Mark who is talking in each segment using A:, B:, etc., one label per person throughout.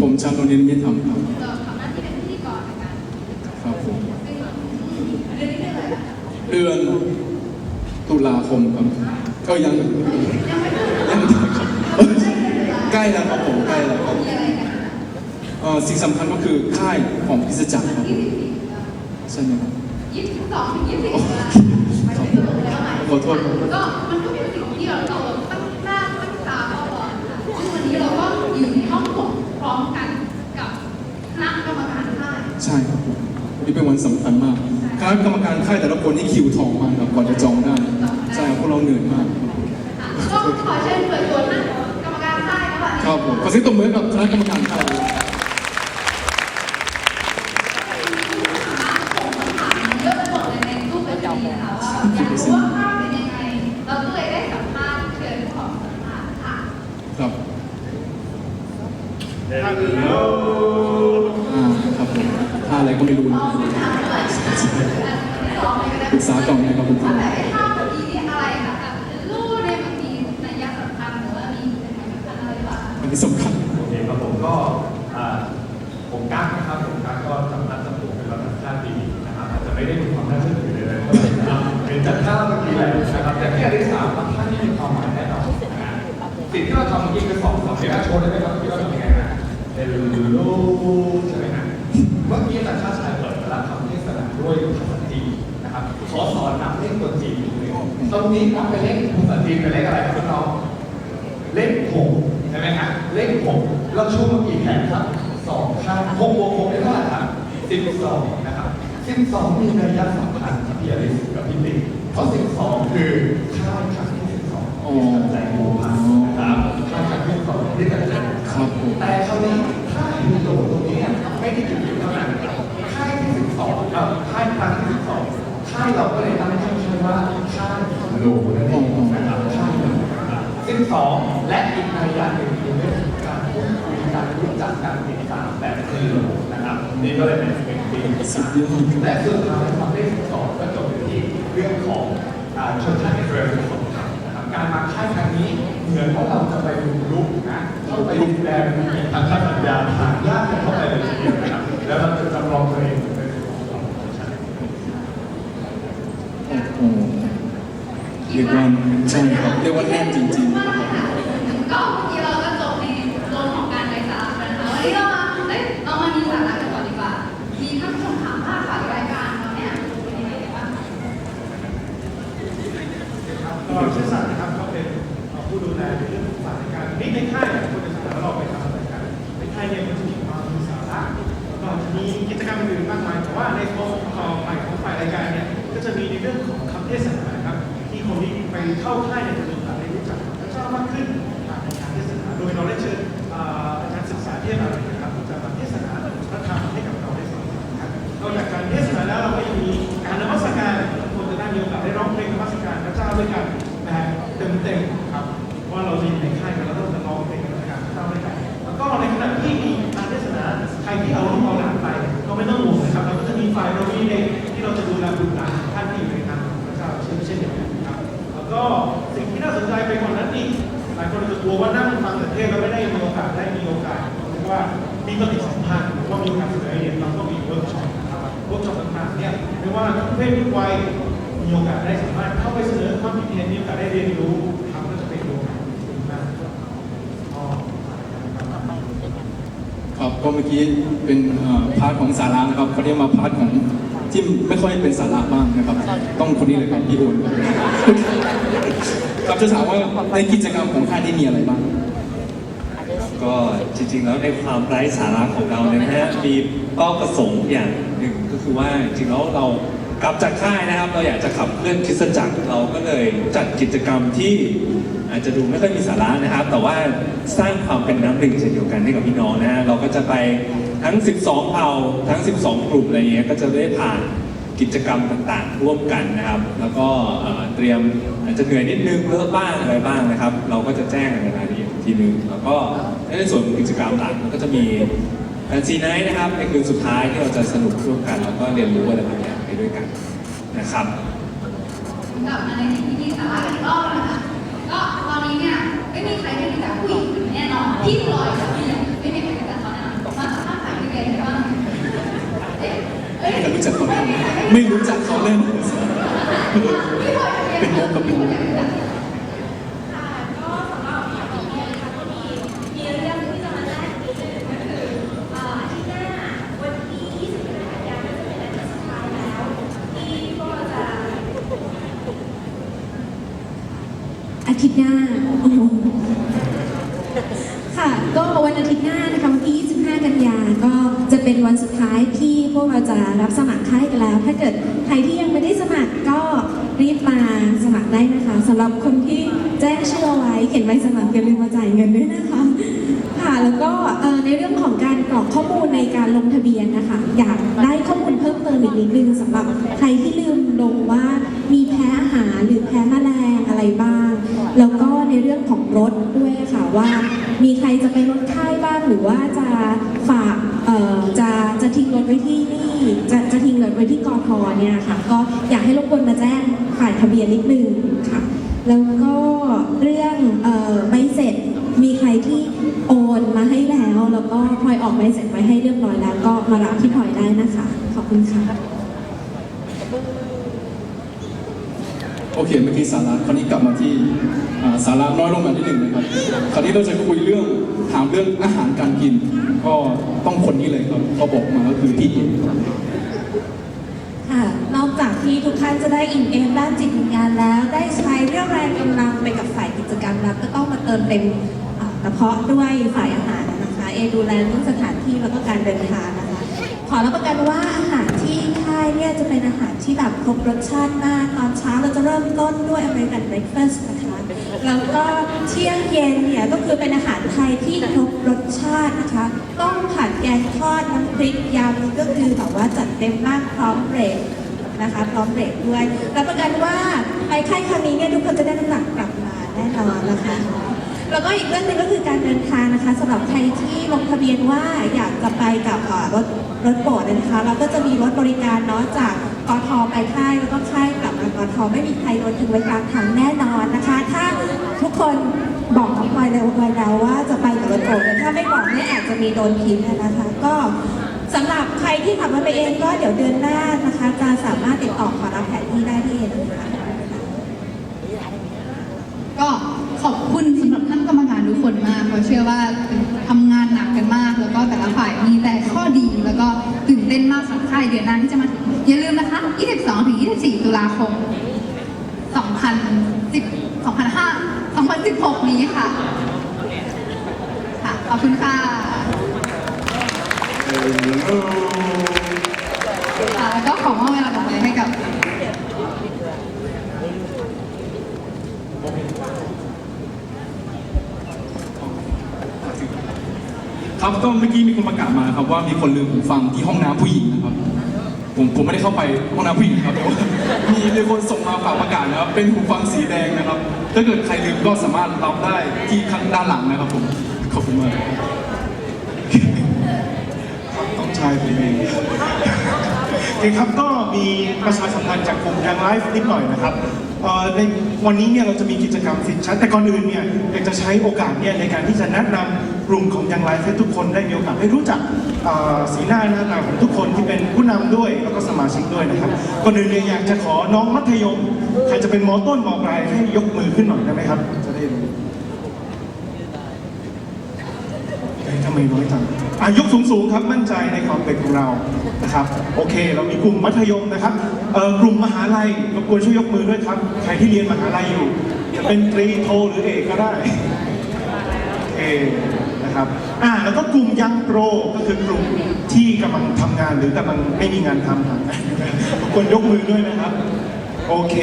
A: ผมชานนท์นิมิตรธรรมครับ
B: เราทำหน้าที่เป็นพิธีกรในการ
A: ครับผม
B: ซึ่งเรื่องนี้เรื่องอะไรคะ
A: เดือนตุลาคมครับก็ยัง
B: ยังไม่ถึง
A: ยังครับใกล้แล้วครับผมใกล้แล้วครับ
B: มีอะไรกัน
A: เอ่อสิ่งสำคัญก็คือค่ายของพิสจักรครับผ
B: ยี่
A: ม
B: สิบสี่
A: ใช่ไหมครับ
B: ยี่สิบสองถึงยี่สิบสี่ไม่ได้แล้วไหม
A: ขอโทษครับ
B: ก็มันก็เป็นสิ่งที่เราเราตั้งหน้าตั้งตารอค่ะซึ่งวันนี้เราก็อยู่ในห้องผมพร้อมกันกับคณะกรรมการค่าย
A: ใช่ครับผมวันนี้เป็นวันสำคัญมากคณะกรรมการค่ายแต่ละคนนี่คิวทองมากครับก่อนจะจองได้ใช่ครับพวกเราเหนื่อยมาก
B: อะก็ขอเชิญเปิดตัวนะกรรมการค่ายนะคะ
A: ครับผมขอเสียงตบมือให้กับคณะกรรมการค่ายด้วย
B: เย ปรึกษา
A: ก่
B: อน
A: นะครับคุณครู
B: แต่ไอ้ภาพเมื่อกี้นี่อะไรคะแบบรูปเนี่ยมันมีนัยสำคัญหรือว่ามีอะไรบ้าง
A: อันสำคัญ
C: โอเคครับผมก็ผมกั๊กนะครับผมกั๊กก็จำนัดจำตัวเป็นระดับชาติดีนะครับอาจจะไม่ได้มีความน่าเชื่อถือเลยนะครับเป็นจัดท่าเมื่อกี้แหละนะครับแต่ที่อันที่สามท่านที่มีความหมายแน่นอนนะสิ่งที่เราทำเมื่อกี้คือสองสองเสียงโชว์ได้ไหมครับที่เราทำยังไงนะเฮลโลใช่ไหมฮะเมื่อกี้อาจารย์ชาติ ด้วยภาษาจีนนะครับขอสอนนับเลขตัวจีนนิดนึงตรงนี้นับเป็นเลขภาษาจีนเป็นเลขอะไรครับน้องเลขหกใช่ไหมฮะเลขหกเราชูมากี่แขนครับสองข้างหกบวกหกเป็นเท่าไหร่ครับสิบสองนะครับสิบสองมีนัยสำคัญที่พี่อริสกับพี่ติ๊กเพราะสิบสองคือค่ายครั้งที่สิบสองที่ตัดใจโมหันนะครับค่ายครั้งที่สิบสองที่ตัดใจ
A: ครับผม
C: แต่คราวนี้ค่ายฮิโดตรงนี้เนี่ยไม่ได้หยุดอยู่เท่านั้น ค่ายที่สิบสองเอ่อค่ายครั้งที่สิบสองค่ายเราก็เลยตั้งชื่อชื่อว่าค่ายฮิโดนั่นเองนะครับค่ายฮิโดสิบสองและอีกนัยยะหนึ่งคือเรื่องของการพูดคุยการรู้จักการติดตามแบบคือนะครับนี่ก็เลยเป็นเป็นปีที่สามและสุดท้ายความได้สิบสองก็จบอยู่ที่เรื่องของชนชาติอิสราเอลเป็นคนนะครับการมาค่ายครั้งนี้เหมือนว่าเราจะไปบุกรุกนะเข้าไปดินแดนทางสัญญาทางญาติเข้าไปเลยทีเดียวนะครับแล้วเราจะจำลองตัวเองชนชาติ
A: โอ้เรียกว่าใช่ครับเรียกว่าแน่นจ
D: ริงๆ เพศทุกวัยมีโอกาสได้สามารถเข้าไปเสนอความคิดเห็นมีโอกาสได้เรียนรู้ทำก็จะเป็นโอกาสที่ดีมากอ๋อ
A: ครับก็เมื่อกี้เป็นเอ่อพาร์ทของสาระนะครับเขาเรียกมาพาร์ทของที่ไม่ค่อยเป็นสาระบ้างนะครับ ต้องคนนี้เลยครับพี่โอนครับจะถามว่าในกิจกรรมของค่ายนี่มีอะไรบ้าง
E: ก็จริงๆแล้วในความไร้สาระของเราเนี่ยนะฮะมีเป้าประสงค์อย่างหนึ่งก็คือว่าจริงๆแล้วเรา กลับจากค่ายนะครับเราอยากจะขับเคลื่อนคริสตจักรเราก็เลยจัดกิจกรรมที่อาจจะดูไม่ค่อยมีสาระนะครับ แต่ว่าสร้างความเป็นน้ำหนึ่งเช่นเดียวกันให้กับพี่น้องนะฮะเราก็จะไปทั้ง 12เผ่าทั้ง 12 กลุ่มอะไรเงี้ยก็จะได้ผ่านกิจกรรมต่างๆ ร่วมกันนะครับ แล้วก็เตรียมอาจจะเหนื่อยนิดนึงเลอะบ้างอะไรบ้างนะครับ เราก็จะแจ้งในรายละเอียดทีนึงแล้วก็ในส่วนของกิจกรรมหลักก็จะมี แต่ซีไนท์นะครับเป็นคืนสุดท้ายที่เราจะสนุกร่วมกันแล้วก็เรียนรู้อะไรบางอย่างไปด้วยกันนะครับ
B: กลับมาในที่ที่สาระอีกรอบนะคะก็ตอนนี้เนี่ยไม่มีใครได้รู้จักผู้หญิงแน่นอนที่ลอยกับที่ไม่มีใครรู้จักเขาแน่นอน
A: มาสัมภาษณ์สายเรียนกันบ้างไม่
B: รู้จักเขาแน่นอนไม่รู้จักเขา
F: แน่นอน เราจะรับสมัครค่ายกันแล้ว ถ้าเกิดใครที่ยังไม่ได้สมัครก็รีบมาสมัครได้นะคะสำหรับคนที่แจ้งชื่อเอาไว้เขียนใบสมัครอย่าลืมมาจ่ายเงินด้วยนะคะ ค่ะแล้วก็ในเรื่องของการกรอกข้อมูลในการลงทะเบียนนะคะ อยากได้ข้อมูลเพิ่มเติมอีกนิดนึงสำหรับใครที่ลืมลงว่ามีแพ้อาหารหรือแพ้แมลงอะไรบ้าง แล้วก็ในเรื่องของรถด้วยค่ะว่า มีใครจะไปลดค่ายบ้างหรือว่าจะฝากเอ่อ ว้ที่นี่จะจะทิ้งรถไว้ที่กอทเนี่ยค่ะ ก็อยากให้รบกวนมาแจ้งฝ่ายทะเบียนนิดนึงค่ะ แล้วก็เรื่องอ่อใบเสร็จมีใครที่โอนมาให้แล้ว แล้วก็พลอยออกใบเสร็จไว้ให้เรียบร้อยแล้ว ก็มารับที่พลอยได้นะคะ ขอบคุณค่ะ
A: โอเคเมื่อกี้สาระคราวนี้กลับมาที่สาระน้อยลงมาที่หนึ่งนะครับคราวนี้เราจะคุยเรื่องถามเรื่องอาหารการกิน ก็ต้องคนนี้เลยครับเขาบอกมาก็คือพี่เอ็มค่ะ
F: นอกจากที่ทุกท่านจะได้อิ่มเอมด้านจิตวิญญาณแล้ว ได้ใช้เรี่ยวแรงกำลังไปกับฝ่ายกิจกรรมแล้วก็ต้องมาเติมเต็มกระเพาะด้วยฝ่ายอาหารนะคะเอดูแลเรื่องสถานที่แล้วก็การเดินทางนะคะ อรับประกันว่าอาหารที่ค่ายเนี่ยจะเป็นอาหารที่แบบครบรสชาติมากตอนเช้าเราจะเริ่มต้นด้วย American breakfast นะคะ แล้วก็เที่ยงเย็นเนี่ยก็คือเป็นอาหารไทยที่ครบรสชาตินะคะ ต้องผัดแกงทอดน้ำพริกยำก็คือแบบว่าจัดเต็มมากพร้อมเบรกนะคะพร้อมเบรกด้วยรับประกันว่าไปค่ายครั้งนี้เนี่ยทุกคนจะได้น้ำหนักกลับมาแน่นอนนะคะแล้วก็อีกเรื่องหนึ่งก็คือการเดินทางนะคะสำหรับใครที่ลงทะเบียนว่าอยากจะไปกับรถ รถโปรดนะคะ เราก็จะมีรถบริการเนาะจากกทไปค่ายแล้วก็ค่ายกลับมากทไม่มีใครโดนทิ้งไว้กลางทางแน่นอนนะคะ ถ้าทุกคนบอกน้องพลอยแล้วพลอยแล้วว่าจะไปกับรถโปรดถ้าไม่บอกเนี่ยอาจจะมีโดนทิ้งนะคะ ก็สำหรับใครที่ขับรถไปเองก็เดี๋ยวเดือนหน้านะคะจะสามารถติดต่อขอรับแผนที่ได้ที่เองนะคะ
B: ก็ขอบคุณสำหรับท่านกรรมการทุกคนมากเพราะเชื่อว่าทำ แล้วก็แต่ละฝ่ายมีแต่ข้อดีแล้วก็ตื่นเต้นมากสำหรับค่ายเดือนหน้าที่จะมาถึงอย่าลืมนะคะ 22ถึง24 ตุลาคม 2010 2005 2016 นี้ค่ะ ค่ะ ขอบคุณค่ะค่ะแล้วก็ขอมอบเวลาต่อไปให้กับ
A: ครับก็เมื่อกี้มีคนประกาศมาครับว่ามีคนลืมหูฟังที่ห้องน้ำผู้หญิงนะครับ ผมผมไม่ได้เข้าไปห้องน้ำผู้หญิงครับแต่ว่ามีมีคนส่งมาฝากประกาศนะครับ เป็นหูฟังสีแดงนะครับ ถ้าเกิดใครลืมก็สามารถรับได้ที่ข้างด้านหลังนะครับผมขอบคุณมากครับต้องใช้ผมเอง
D: โอเคครับก็มีประชาสัมพันธ์จากกลุ่มยังไลฟ์นิดหน่อยนะครับเอ่อในวันนี้เนี่ยเราจะมีกิจกรรมฟิตชันแต่ก่อนอื่นเนี่ยอยากจะใช้โอกาสเนี่ยในการที่จะแนะนำ กลุ่มของยังไลฟ์ให้ทุกคนได้มีโอกาสได้รู้จักสีหน้าหน้าตาของทุกคนที่เป็นผู้นำด้วยแล้วก็สมาชิกด้วยนะครับก่อนอื่นเนี่ยอยากจะขอน้องมัธยมใครจะเป็นมอต้นมอปลายให้ยกมือขึ้นหน่อยได้ไหมครับจะได้รู้ทำไมน้อยจังอะยกสูงๆครับมั่นใจในความเป็นของเรานะครับ โอเค เรามีกลุ่มมัธยมนะครับกลุ่มมหาลัยรบกวนช่วยยกมือด้วยครับ ใครที่เรียนมหาลัยอยู่ จะเป็นตรีโทหรือเอกก็ได้โอเค นะครับอ่าแล้วก็กลุ่มยังโปรก็คือกลุ่มที่กำลังทำงานหรือกำลังไม่มีงานทำหารรบควนยกมือด้วยนะครับโอเค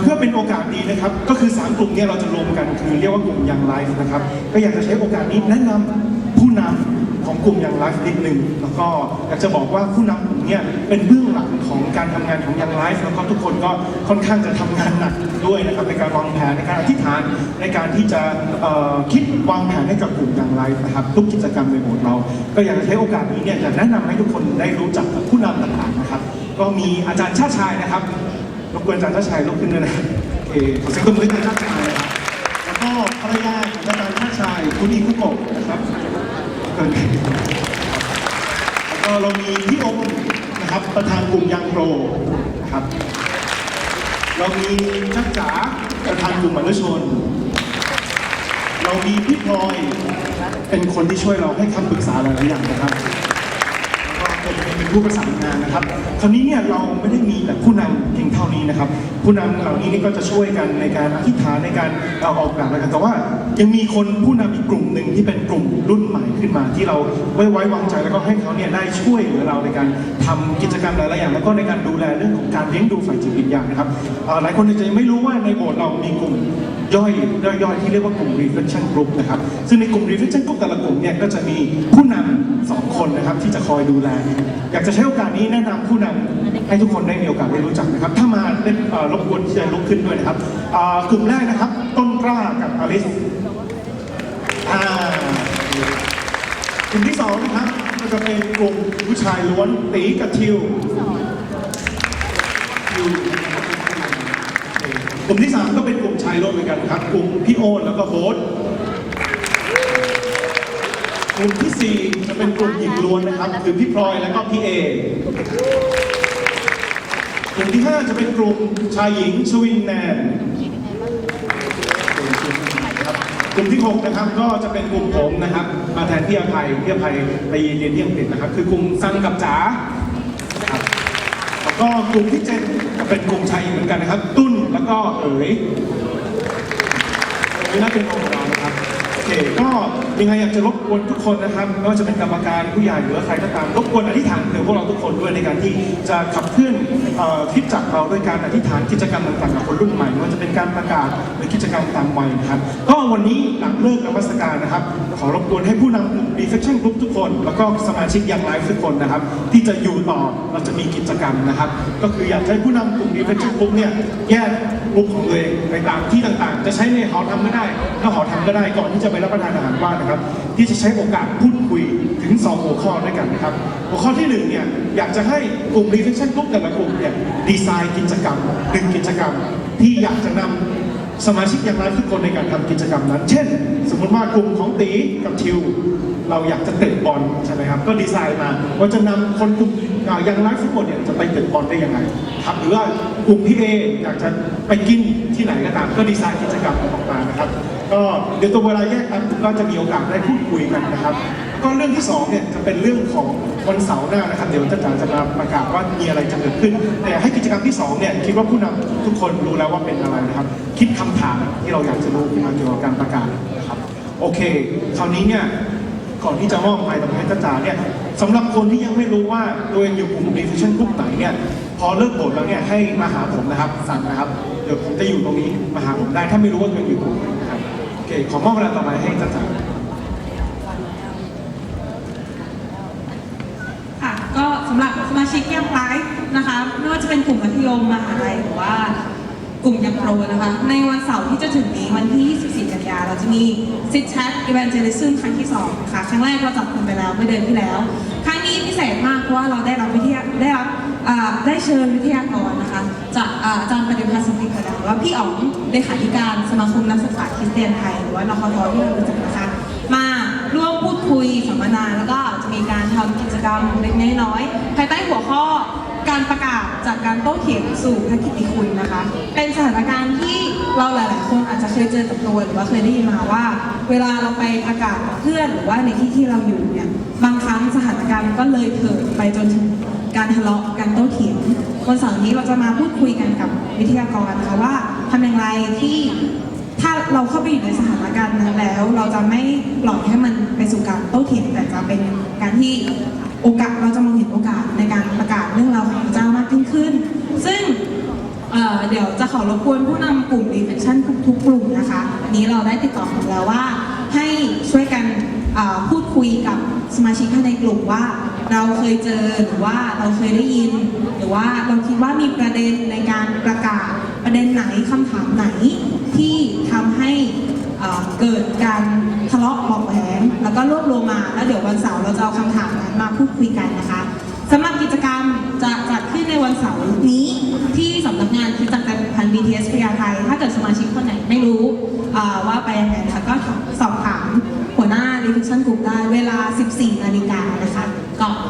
D: เพื่อเป็นโอกาสดีนะครับ ก็คือ 3 กลุ่มเนี้เราจะรวมกันคือเรียกว่ากลุ่มยังไลฟ์นะครับ ก็อยากจะใช้โอกาสนี้แนะนำผู้นำ ของกลุ่มยังไลฟ์นิดหนึ่งแล้วก็อยากจะบอกว่าผู้นำกลุ่มเนี้ยเป็นเบื้องหลังของการทำงานของยังไลฟ์แล้วก็ทุกคนก็ค่อนข้างจะทำงานหนักด้วยนะครับในการวางแผนในการอธิษฐานในการที่จะคิดวางแผนให้กับกลุ่มยังไลฟ์นะครับทุกกิจกรรมในโบสถ์เรา ก็อยากจะใช้โอกาสนี้เนี่ยจะแนะนำให้ทุกคนได้รู้จักกับผู้นำต่างๆนะครับ ก็มีอาจารย์ชาชายนะครับรบกวนอาจารย์ชาชายลุกขึ้นด้วยนะครับโอขอเสียงตบมือให้อาจารย์ชาชายนะครับแล้วก็ภรรยาของอาจารย์ชาชายคุณอีคุโกะนะครับ แล้วก็เรามีพี่อมนะครับประธานกลุ่มยังโปรนะครับ เรามีจักจ๋าประธานกลุ่มมนุชน เรามีพี่พลอยเป็นคนที่ช่วยเราให้คำปรึกษาหลายๆอย่างนะครับ เป็นผู้ประสานงานนะครับ คราวนี้เนี่ยเราไม่ได้มีแต่ผู้นำเพียงเท่านี้นะครับ ผู้นำเหล่านี้นี่ก็จะช่วยกันในการอธิษฐานในการเอาออกแบบนะครับแต่ว่ายังมีคนผู้นำอีกกลุ่มหนึ่งที่เป็นกลุ่มรุ่นใหม่ขึ้นมา ที่เราไว้ไว้วางใจแล้วก็ให้เขาเนี่ยได้ช่วยเหลือเราในการทำกิจกรรมหลายๆอย่างแล้วก็ในการดูแลเรื่องของการเลี้ยงดูฝ่ายจิตวิญญาณนะครับหลายคนอาจจะยังไม่รู้ว่าในโบสถ์เรามีกลุ่ม ย่อยย่อยๆที่เรียกว่ากลุ่ม reflection group นะครับ ซึ่งในกลุ่ม reflection group แต่ละกลุ่มเนี่ยก็จะมีผู้นำสองคนนะครับที่จะคอยดูแล อยากจะใช้โอกาสนี้แนะนำผู้นำให้ทุกคนได้มีโอกาสได้รู้จักนะครับ ถ้ามาได้เอ่อรบกวนที่จะลุกขึ้นด้วยนะครับอ่ากลุ่มแรกนะครับ ต้นกล้ากับอลิสอ่ากลุ่มที่สองนะครับก็จะเป็นกลุ่มผู้ชายล้วนตีกับทิว กลุ่มที่ 3 ก็เป็นกลุ่มชายโลกเหมือนกันครับ กลุ่มพี่โอนแล้วก็โบ๊ทกลุ่มที่ 4 จะเป็นกลุ่มหญิงล้วนนะครับ คือพี่พลอยแล้วก็พี่เอกลุ่มที่ 5 จะเป็นกลุ่มชายหญิงชวินแนนกลุ่มที่ 6 นะครับ ก็จะเป็นกลุ่มผมนะครับ มาแทนพี่อภัยพี่อภัยไปเรียนที่อังกฤษนะครับ คือกลุ่มซังกับจ๋า ก็กลุ่มที่เจ็ดเป็นกลุ่มชายเหมือนกันนะครับ ตุ้นแล้วก็เอ๋ยนี่น่าเป็นองค์ของเรานะครับโอเคก็ ยังไงอยากจะรบกวนทุกคนนะครับไม่ว่าจะเป็นกรรมการผู้ใหญ่หรือว่าใครก็ตามรบกวนอธิษฐานเผื่อพวกเราทุกคนด้วยในการที่จะขับเคลื่อนเอ่อคลิปจากเราด้วยการอธิษฐานกิจกรรมต่างๆกับคนรุ่นใหม่ไม่ว่าจะเป็นการประกาศหรือกิจกรรมตามวัยนะครับ ก็วันนี้หลังเลิกนมัสการนะครับ ขอรบกวนให้ผู้นำกลุ่ม Reflection Group ทุกคน แล้วก็สมาชิกยังไลฟ์ทุกคนนะครับ ที่จะอยู่ต่อเราจะมีกิจกรรมนะครับ ก็คืออยากให้ผู้นำกลุ่ม Reflection Group เนี่ยแยกกลุ่มของตัวเองไปตามที่ต่างๆ จะใช้ในหอทำก็ได้ถ้าหอทำก็ได้ก่อนที่จะไปรับประทานอาหารว่างนะครับที่จะใช้โอกาสพูดคุยถึงสองหัวข้อด้วยกันนะครับ หัวข้อที่หนึ่งเนี่ยอยากจะให้กลุ่ม Reflection Group แต่ละกลุ่มเนี่ยดีไซน์กิจกรรมหนึ่งกิจกรรมที่อยากจะนำสมาชิกอย่างไรทุกคนในการทำกิจกรรมนั้น เช่น สมมติว่ากลุ่มของตีกับทิว เราอยากจะเตะบอลใช่ไหมครับก็ดีไซน์มาว่าจะนำคนกลุ่มอ่ายังไลฟ์ทุกคนเนี่ยจะไปเตะบอลได้ยังไงครับหรือว่ากลุ่มพี่เออยากจะไปกินที่ไหนก็ตามก็ดีไซน์กิจกรรมออกมานะครับ ก็เดี๋ยวตัวเวลาแยกกันก็จะมีโอกาสได้พูดคุยกันนะครับ ก็เรื่องที่สองเนี่ยจะเป็นเรื่องของวันเสาร์หน้านะครับเดี๋ยวจะจะมาประกาศว่ามีอะไรจะเกิดขึ้น แต่ให้กิจกรรมที่สองเนี่ยคิดว่าผู้นำทุกคนรู้แล้วว่าเป็นอะไรนะครับ คิดคำถามที่เราอยากจะรู้ขึ้นมาเกี่ยวกับการประกาศนะครับโอเคคราวนี้เนี่ยก่อนที่จะมอบไมค์ต่อให้จ้าจ๋าเนี่ยสำหรับคนที่ยังไม่รู้ว่าตัวเองอยู่กลุ่ม diffusion กลุ่มไหนเนี่ยพอเลิกโบสแล้วเนี่ยให้มาหาผมนะครับสั่งนะครับเดี๋ยวผมจะอยู่ตรงนี้มาหาผมได้ถ้าไม่รู้ว่าตัวเองอยู่กลุ่ม เคขอมอบเวลาต่อไปให้จ้าจ๋า
G: ค่ะก็สำหรับสมาชิกแยังไลฟ์นะคะไม่ว่าจะเป็นกลุ่มมัธยมมหาลัยหรือว่ากลุ่มยังโปรนะคะ ในวันเสาร์ที่จะถึงนี้วันที่ 24 กันยา เราจะมี Sit Chat Evangelism ครั้งที่2นะคะครั้งแรกเราจัดคุณไปแล้วเมื่อเดือนที่แล้ว นี้พิเศษมากเพราะว่าเราได้รับวิทยาได้รับได้เชิญวิทยากรนะคะ จากอาจารย์ปฏิพัฒน์สมฤทธิ์กระดหรือว่าพี่อ๋องเลขาธิการสมาคมนักศึกษาคริสเตียนไทย หรือว่านคทที่เรารู้จักนะคะมาร่วมพูดคุยสัมมนาแล้วก็จะมีการทำกิจกรรมเล็กน้อยภายใต้หัวข้อการประกาศจากการโต้เถียงสู่พระกิตติคุณนะคะ เป็นสถานการณ์ที่ เราหลายๆคนอาจจะเคยเจอกับตัวหรือว่าเคยได้ยินมาว่า เวลาเราไปประกาศกับเพื่อนหรือว่าในที่ที่เราอยู่เนี่ยบางครั้งสถานการณ์ก็เลยเถิดไปจนถึงการทะเลาะการโต้เถียงวันเสาร์นี้เราจะมาพูดคุยกันกับวิทยากรนะคะว่าทำอย่างไรที่ถ้าเราเข้าไปอยู่ในสถานการณ์นั้นแล้ว เราจะไม่ปล่อยให้มันไปสู่การโต้เถียงแต่จะเป็นการที่โอกาสเราจะมองเห็นโอกาสในการประกาศเรื่องราวของพระเจ้ามากยิ่งขึ้น ซึ่ง เดี๋ยวจะขอรบกวนผู้นำกลุ่ม reflection ทุกๆกลุ่มนะคะอันนี้เราได้ติดต่อมาแล้วว่าให้ช่วยกันพูดคุยกับสมาชิกภายในกลุ่มว่า เราเคยเจอหรือว่าเราเคยได้ยิน หรือว่าเราคิดว่ามีประเด็นในการประกาศประเด็นไหนคำถามไหนที่ทำให้เกิดการทะเลาะเบาแหวงแล้วก็รวบรวมมาแล้วเดี๋ยววันเสาร์เราจะเอาคำถามนั้นมาพูดคุยกันนะคะสำหรับกิจกรรมจะจัดขึ้นในวันเสาร์นี้ที่ กิดสมาชิกคนไหนไม่รู้ว่าไปยังไงนะคะก็สอบถามหัวหน้า Reflection Group ได้เวลา 14 นาฬิกานะคะ ก็